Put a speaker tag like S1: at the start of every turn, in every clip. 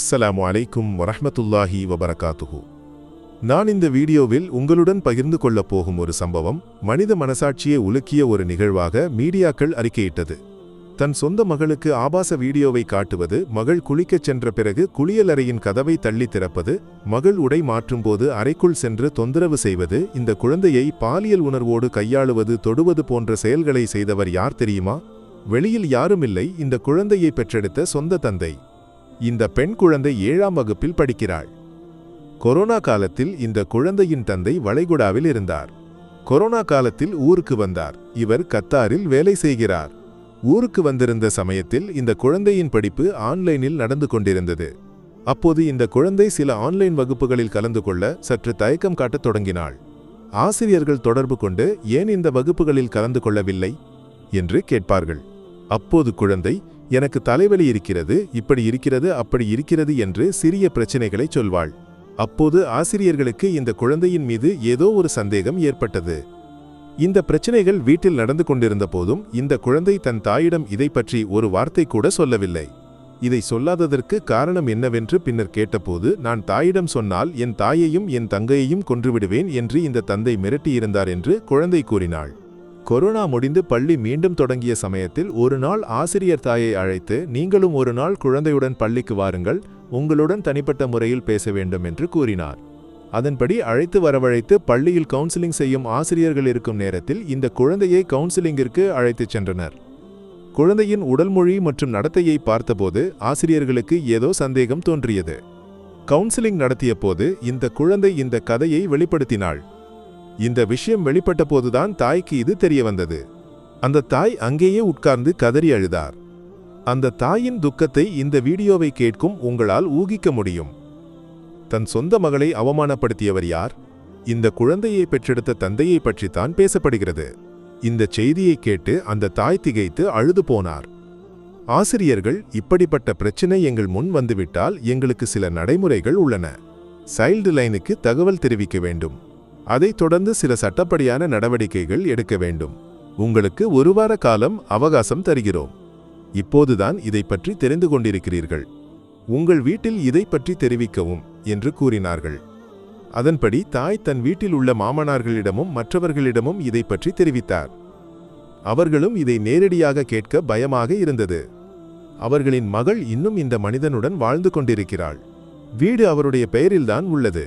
S1: அஸ்ஸலாமு அலைக்கும் வரஹ்மத்துல்லாஹி வபரகாத்துஹு. நான் இந்த வீடியோவில் உங்களுடன் பகிர்ந்து கொள்ளப் போகும் ஒரு சம்பவம் மனித மனசாட்சியை உலுக்கிய ஒரு நிகழ்வாக மீடியாக்கள் அறிக்கையிட்டது. தன் சொந்த மகளுக்கு ஆபாச வீடியோவை காட்டுவது மகள் குளிக்கச் சென்ற பிறகு குளியலறையின் கதவை தள்ளி திறப்பது மகள் உடை மாற்றும்போது அறைக்குள் சென்று தொந்தரவு செய்வது இந்த குழந்தையை பாலியல் உணர்வோடு கையாளுவது தொடுவது போன்ற செயல்களை செய்தவர் யார் தெரியுமா? வெளியில் யாருமில்லை இந்த குழந்தையை பெற்றெடுத்த சொந்த தந்தை. இந்த பெண் குழந்தை ஏழாம் வகுப்பில் படிக்கிறாள். கொரோனா காலத்தில் இந்த குழந்தையின் தந்தை வளைகுடாவில் இருந்தார். கொரோனா காலத்தில் ஊருக்கு வந்தார். இவர் கத்தாரில் வேலை செய்கிறார். ஊருக்கு வந்திருந்த சமயத்தில் இந்த குழந்தையின் படிப்பு ஆன்லைனில் நடந்து கொண்டிருந்தது. அப்போது இந்த குழந்தை சில ஆன்லைன் வகுப்புகளில் கலந்து கொள்ள சற்று தயக்கம் காட்டத் தொடங்கினாள். ஆசிரியர்கள் தொடர்பு கொண்டு ஏன் இந்த வகுப்புகளில் கலந்து கொள்ளவில்லை? என்று கேட்பார்கள். அப்போது குழந்தை எனக்கு தலைவலி இருக்கிறது இப்படி இருக்கிறது அப்படி இருக்கிறது என்று சிறிய பிரச்சனைகளை சொல்வாள். அப்போது ஆசிரியர்களுக்கு இந்த குழந்தையின் மீது ஏதோ ஒரு சந்தேகம் ஏற்பட்டது. இந்த பிரச்சனைகள் வீட்டில் நடந்து கொண்டிருந்த போதும் இந்த குழந்தை தன் தாயிடம் இதை பற்றி ஒரு வார்த்தை கூட சொல்லவில்லை. இதை சொல்லாததற்கு காரணம் என்னவென்று பின்னர் கேட்டபோது நான் தாயிடம் சொன்னால் என் தாயையும் என் தங்கையையும் கொன்றுவிடுவேன் என்று இந்த தந்தை மிரட்டியிருந்தார் என்று குழந்தை கூறினாள். கொரோனா முடிந்து பள்ளி மீண்டும் தொடங்கிய சமயத்தில் ஒரு நாள் ஆசிரியர் தாயை அழைத்து நீங்களும் ஒரு நாள் குழந்தையுடன் பள்ளிக்கு வாருங்கள் உங்களுடன் தனிப்பட்ட முறையில் பேச வேண்டும் என்று கூறினார். அதன்படி அழைத்து வரவழைத்து பள்ளியில் கவுன்சிலிங் செய்யும் ஆசிரியர்கள் இருக்கும் நேரத்தில் இந்த குழந்தையை கவுன்சிலிங்கிற்கு அழைத்துச் சென்றனர். குழந்தையின் உடல் மொழி மற்றும் நடத்தையை பார்த்தபோது ஆசிரியர்களுக்கு ஏதோ சந்தேகம் தோன்றியது. கவுன்சிலிங் நடத்திய போது இந்த குழந்தை இந்த கதையை வெளிப்படுத்தினாள். இந்த விஷயம் வெளிப்பட்ட போதுதான் தாய்க்கு இது தெரிய வந்தது. அந்த தாய் அங்கேயே உட்கார்ந்து கதறி அழுதார். அந்த தாயின் துக்கத்தை இந்த வீடியோவை கேட்கும் உங்களால் ஊகிக்க முடியும். தன் சொந்த மகளை அவமானப்படுத்தியவர் யார்? இந்த குழந்தையை பெற்றெடுத்த தந்தையை பற்றித்தான் பேசப்படுகிறது. இந்த செய்தியை கேட்டு அந்த தாய் திகைத்து அழுது போனார். ஆசிரியர்கள் இப்படிப்பட்ட பிரச்சினை எங்கள் முன் வந்துவிட்டால் எங்களுக்கு சில நடைமுறைகள் உள்ளன. சைல்டு லைனுக்கு தகவல் தெரிவிக்க வேண்டும். அதைத் தொடர்ந்து சில சட்டப்படியான நடவடிக்கைகள் எடுக்க வேண்டும். உங்களுக்கு ஒரு வார காலம் அவகாசம் தருகிறோம். இப்போதுதான் இதை பற்றி தெரிந்து கொண்டிருக்கிறீர்கள். உங்கள் வீட்டில் இதை பற்றி தெரிவிக்கவும் என்று கூறினார்கள். அதன்படி தாய் தன் வீட்டில் உள்ள மாமனார்களிடமும் மற்றவர்களிடமும் இதை பற்றி தெரிவித்தார். அவர்களும் இதை நேரடியாக கேட்க பயமாக இருந்தது. அவர்களின் மகள் இன்னும் இந்த மனிதனுடன் வாழ்ந்து கொண்டிருக்கிறாள். வீடு அவருடைய பெயரில்தான் உள்ளது.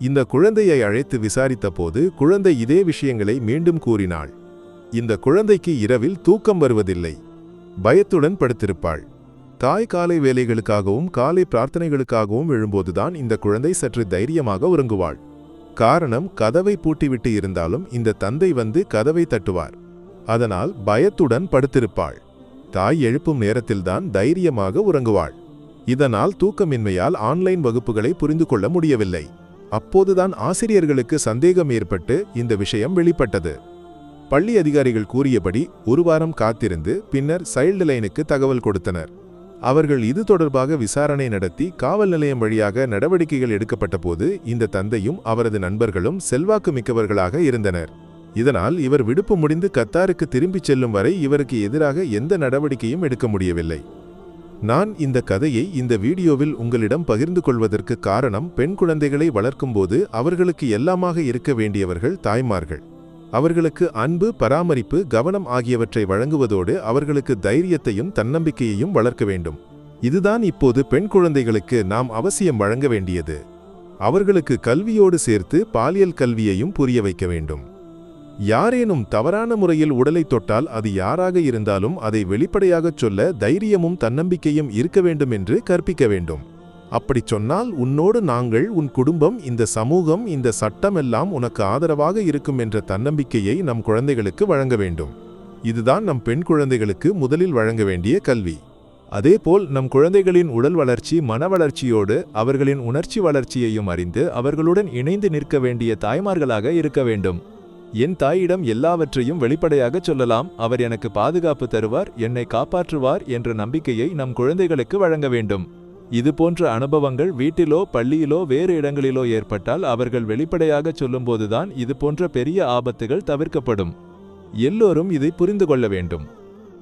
S1: இந்த குழந்தையை அழைத்து விசாரித்தபோது குழந்தை இதே விஷயங்களை மீண்டும் கூறினாள். இந்த குழந்தைக்கு இரவில் தூக்கம் வருவதில்லை. பயத்துடன் படுத்திருப்பாள். தாய் காலை வேலைகளுக்காகவும் காலை பிரார்த்தனைகளுக்காகவும் எழும்போதுதான் இந்த குழந்தை சற்று தைரியமாக உறங்குவாள். காரணம் கதவை பூட்டிவிட்டு இருந்தாலும் இந்த தந்தை வந்து கதவை தட்டுவார். அதனால் பயத்துடன் படுத்திருப்பாள். தாய் எழுப்பும் நேரத்தில்தான் தைரியமாக உறங்குவாள். இதனால் தூக்கமின்மையால் ஆன்லைன் வகுப்புகளை புரிந்து கொள்ள முடியவில்லை. அப்போதுதான் ஆசிரியர்களுக்கு சந்தேகம் ஏற்பட்டு இந்த விஷயம் வெளிப்பட்டது. பள்ளி அதிகாரிகள் கூறியபடி ஒரு வாரம் காத்திருந்து பின்னர் சைல்டு லைனுக்கு தகவல் கொடுத்தனர். அவர்கள் இது தொடர்பாக விசாரணை நடத்தி காவல் நிலையம் வழியாக நடவடிக்கைகள் எடுக்கப்பட்டபோது இந்த தந்தையும் அவரது நண்பர்களும் செல்வாக்கு மிக்கவர்களாக இருந்தனர். இதனால் இவர் விடுப்பு முடிந்து கத்தாருக்கு திரும்பிச் செல்லும் வரை இவருக்கு எதிராக எந்த நடவடிக்கையும் எடுக்க முடியவில்லை. நான் இந்த கதையை இந்த வீடியோவில் உங்களிடம் பகிர்ந்து கொள்வதற்கு காரணம் பெண் குழந்தைகளை வளர்க்கும்போது அவர்களுக்கு எல்லாமாக இருக்க வேண்டியவர்கள் தாய்மார்கள். அவர்களுக்கு அன்பு பராமரிப்பு கவனம் ஆகியவற்றை வழங்குவதோடு அவர்களுக்கு தைரியத்தையும் தன்னம்பிக்கையையும் வளர்க்க வேண்டும். இதுதான் இப்போது பெண் குழந்தைகளுக்கு நாம் அவசியம் வழங்க வேண்டியது. அவர்களுக்கு கல்வியோடு சேர்த்து பாலியல் கல்வியையும் புரிய வைக்க வேண்டும். யாரேனும் தவறான முறையில் உடலை தொட்டால் அது யாராக இருந்தாலும் அதை வெளிப்படையாகச் சொல்ல தைரியமும் தன்னம்பிக்கையும் இருக்க வேண்டும் என்று கற்பிக்க வேண்டும். அப்படிச் சொன்னால் உன்னோடு நாங்கள் உன் குடும்பம் இந்த சமூகம் இந்த சட்டம் எல்லாம் உனக்கு ஆதரவாக இருக்கும் என்ற தன்னம்பிக்கையை நம் குழந்தைகளுக்கு வழங்க வேண்டும். இதுதான் நம் பெண் குழந்தைகளுக்கு முதலில் வழங்க வேண்டிய கல்வி. அதேபோல் நம் குழந்தைகளின் உடல் வளர்ச்சி மன வளர்ச்சியோடு அவர்களின் உணர்ச்சி வளர்ச்சியையும் அறிந்து அவர்களுடன் இணைந்து நிற்க வேண்டிய தாய்மார்களாக இருக்க வேண்டும். என் தாயிடம் எல்லாவற்றையும் வெளிப்படையாகச் சொல்லலாம். அவர் எனக்கு பாதுகாப்பு தருவார் என்னை காப்பாற்றுவார் என்ற நம்பிக்கையை நம் குழந்தைகளுக்கு வழங்க வேண்டும். இது போன்ற அனுபவங்கள் வீட்டிலோ பள்ளியிலோ வேறு இடங்களிலோ ஏற்பட்டால் அவர்கள் வெளிப்படையாகச் சொல்லும்போதுதான் இது போன்ற பெரிய ஆபத்துகள் தவிர்க்கப்படும். எல்லோரும் இதை புரிந்து கொள்ள வேண்டும்.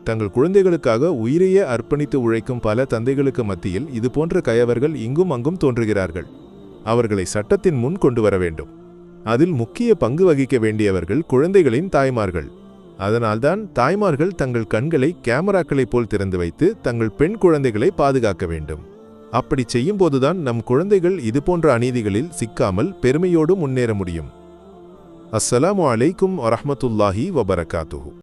S1: தங்கள் குழந்தைகளுக்காக உயிரையே அர்ப்பணித்து உழைக்கும் பல தந்தைகளுக்கு மத்தியில் இது போன்ற கயவர்கள் இங்கும் அங்கும் தோன்றுகிறார்கள். அவர்களை சட்டத்தின் முன் கொண்டு வர வேண்டும். அதில் முக்கிய பங்கு வகிக்க வேண்டியவர்கள் குழந்தைகளின் தாய்மார்கள். அதனால்தான் தாய்மார்கள் தங்கள் கண்களை கேமராக்களைப் போல் திறந்து வைத்து தங்கள் பெண் குழந்தைகளை பாதுகாக்க வேண்டும். அப்படி செய்யும்போதுதான் நம் குழந்தைகள் இதுபோன்ற அநீதிகளில் சிக்காமல் பெருமையோடு முன்னேற முடியும். அஸ்ஸலாமு அலைக்கும் வரஹ்மத்துல்லாஹி வபரகாத்துஹு.